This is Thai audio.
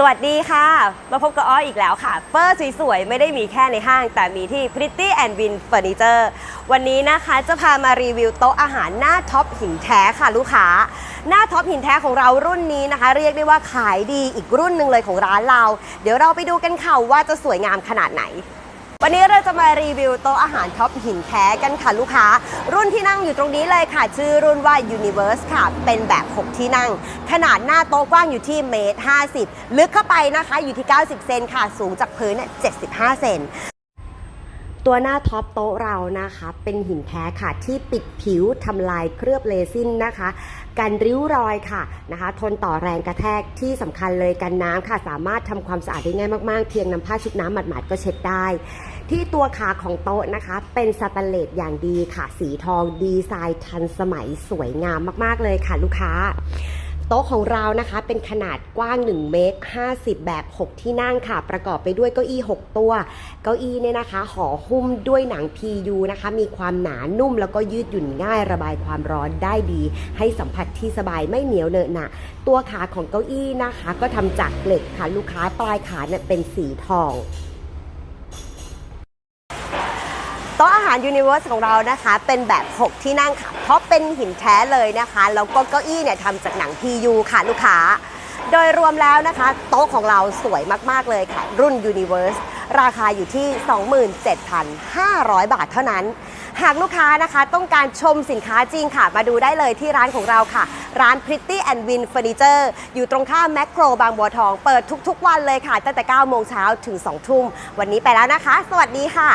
สวัสดีค่ะ มาพบกับอ้ออีกแล้วค่ะ เฟอร์สวยๆ ไม่ได้มีแค่ในห้าง แต่มีที่ Pretty and Win Furniture วันนี้นะคะจะพามารีวิวโต๊ะอาหารหน้าท็อปหินแท้ค่ะลูกค้า หน้าท็อปหินแท้ของเรารุ่นนี้นะคะ เรียกได้ว่าขายดีอีกรุ่นหนึ่งเลยของร้านเรา เดี๋ยวเราไปดูกันค่ะว่าจะสวยงามขนาดไหน วันนี้เราจะมารีวิวโต๊ะอาหารท็อปหินแท้กันค่ะลูกค้า รุ่นที่นั่งอยู่ตรงนี้เลยค่ะ ชื่อรุ่นว่า Universe ค่ะ เป็นแบบ 6 ที่นั่ง ขนาดหน้าโต๊ะกว้างอยู่ที่เมตร 50 ลึกเข้าไปนะคะอยู่ที่ 90 เซนค่ะ สูงจากพื้นเนี่ย75 เซน ตัวหน้าท็อปโต๊ะเรานะคะ เป็นหินแท้ค่ะที่ปิดผิวทำลายเคลือบเรซินนะคะ กันริ้วรอยค่ะนะคะ ทนต่อแรงกระแทกที่สำคัญเลยกันน้ำค่ะ สามารถทำความสะอาดได้ง่ายมากๆ เพียงนำผ้าชุบน้ำหมาดๆก็เช็ดได้ ที่ตัวขาของโต๊ะนะคะ เป็นสแตนเลสอย่างดีค่ะ สีทองดีไซน์ทันสมัยสวยงามมากๆเลยค่ะลูกค้า โต๊ะของเรานะคะเป็นขนาดกว้าง 1 เมตร 50 แบบ 6 ที่นั่งค่ะ ประกอบไปด้วยเก้าอี้ 6 ตัว เก้าอี้เนี่ยนะคะห่อหุ้มด้วยหนัง PU นะคะ มีความหนานุ่มแล้วก็ยืดหยุ่นง่ายระบายความร้อนได้ดี ให้สัมผัสที่สบายไม่เหนียวเหนอะหนะตัวขาของเก้าอี้นะคะ ก็ทำจากเหล็กค่ะลูกค้าปลายขาเนี่ยเป็นสีทอง โต๊ะอาหาร Universe ของเรานะคะ เป็นแบบ 6 ที่นั่งค่ะ เพราะเป็นหินแท้เลยนะคะ แล้วก็เก้าอี้เนี่ยทำจากหนัง PU ค่ะลูกค้า โดยรวมแล้วนะคะ โต๊ะของเราสวยมาก ๆ เลยค่ะ รุ่น Universe ราคาอยู่ที่ 27,500 บาทเท่านั้น หากลูกค้านะคะต้องการชมสินค้าจริงค่ะ มาดูได้เลยที่ร้านของเราค่ะ ร้าน Pretty and Win Furniture อยู่ตรงข้ามแมคโครบางบัวทอง เปิดทุกๆวันเลยค่ะ ตั้งแต่ 9 โมงเช้าถึง 2 ทุ่ม วันนี้ไปแล้วนะคะ สวัสดีค่ะ